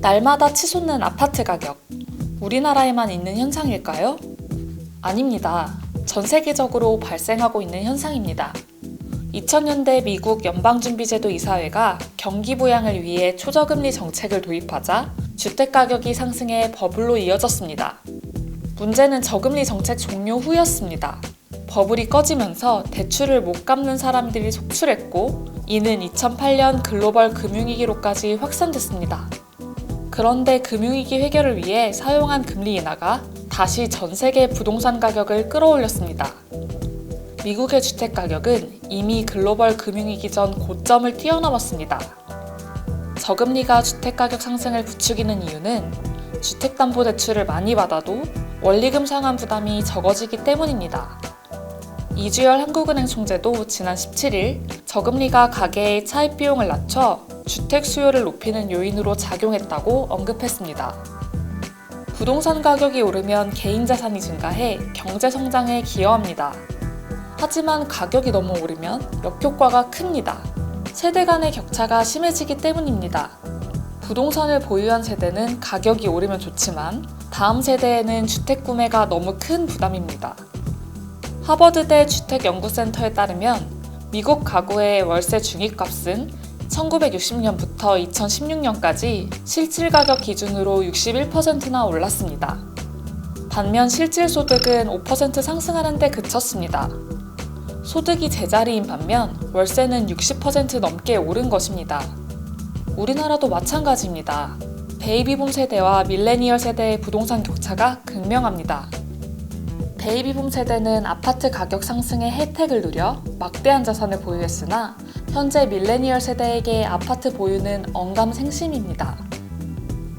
날마다 치솟는 아파트 가격. 우리나라에만 있는 현상일까요? 아닙니다. 전 세계적으로 발생하고 있는 현상입니다. 2000년대 미국 연방준비제도 이사회가 경기 부양을 위해 초저금리 정책을 도입하자 주택 가격이 상승해 버블로 이어졌습니다. 문제는 저금리 정책 종료 후였습니다. 버블이 꺼지면서 대출을 못 갚는 사람들이 속출했고 이는 2008년 글로벌 금융위기로까지 확산됐습니다. 그런데 금융위기 해결을 위해 사용한 금리 인하가 다시 전 세계 부동산 가격을 끌어올렸습니다. 미국의 주택 가격은 이미 글로벌 금융위기 전 고점을 뛰어넘었습니다. 저금리가 주택 가격 상승을 부추기는 이유는 주택담보대출을 많이 받아도 원리금 상환 부담이 적어지기 때문입니다. 이주열 한국은행 총재도 지난 17일 저금리가 가계의 차입 비용을 낮춰 주택 수요를 높이는 요인으로 작용했다고 언급했습니다. 부동산 가격이 오르면 개인 자산이 증가해 경제 성장에 기여합니다. 하지만 가격이 너무 오르면 역효과가 큽니다. 세대 간의 격차가 심해지기 때문입니다. 부동산을 보유한 세대는 가격이 오르면 좋지만 다음 세대에는 주택 구매가 너무 큰 부담입니다. 하버드대 주택연구센터에 따르면 미국 가구의 월세 중위값은 1960년부터 2016년까지 실질 가격 기준으로 61%나 올랐습니다. 반면 실질 소득은 5% 상승하는 데 그쳤습니다. 소득이 제자리인 반면 월세는 60% 넘게 오른 것입니다. 우리나라도 마찬가지입니다. 베이비붐 세대와 밀레니얼 세대의 부동산 격차가 극명합니다. 베이비붐 세대는 아파트 가격 상승의 혜택을 누려 막대한 자산을 보유했으나 현재 밀레니얼 세대에게 아파트 보유는 언감생심입니다.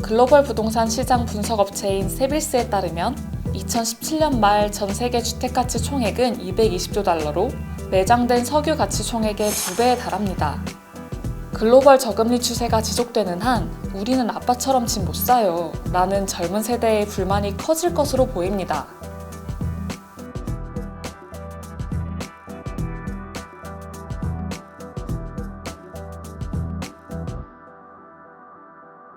글로벌 부동산 시장 분석 업체인 세빌스에 따르면 2017년 말 전 세계 주택 가치 총액은 220조 달러로 매장된 석유 가치 총액의 두 배에 달합니다. 글로벌 저금리 추세가 지속되는 한 우리는 아빠처럼 집 못 사요 라는 젊은 세대의 불만이 커질 것으로 보입니다.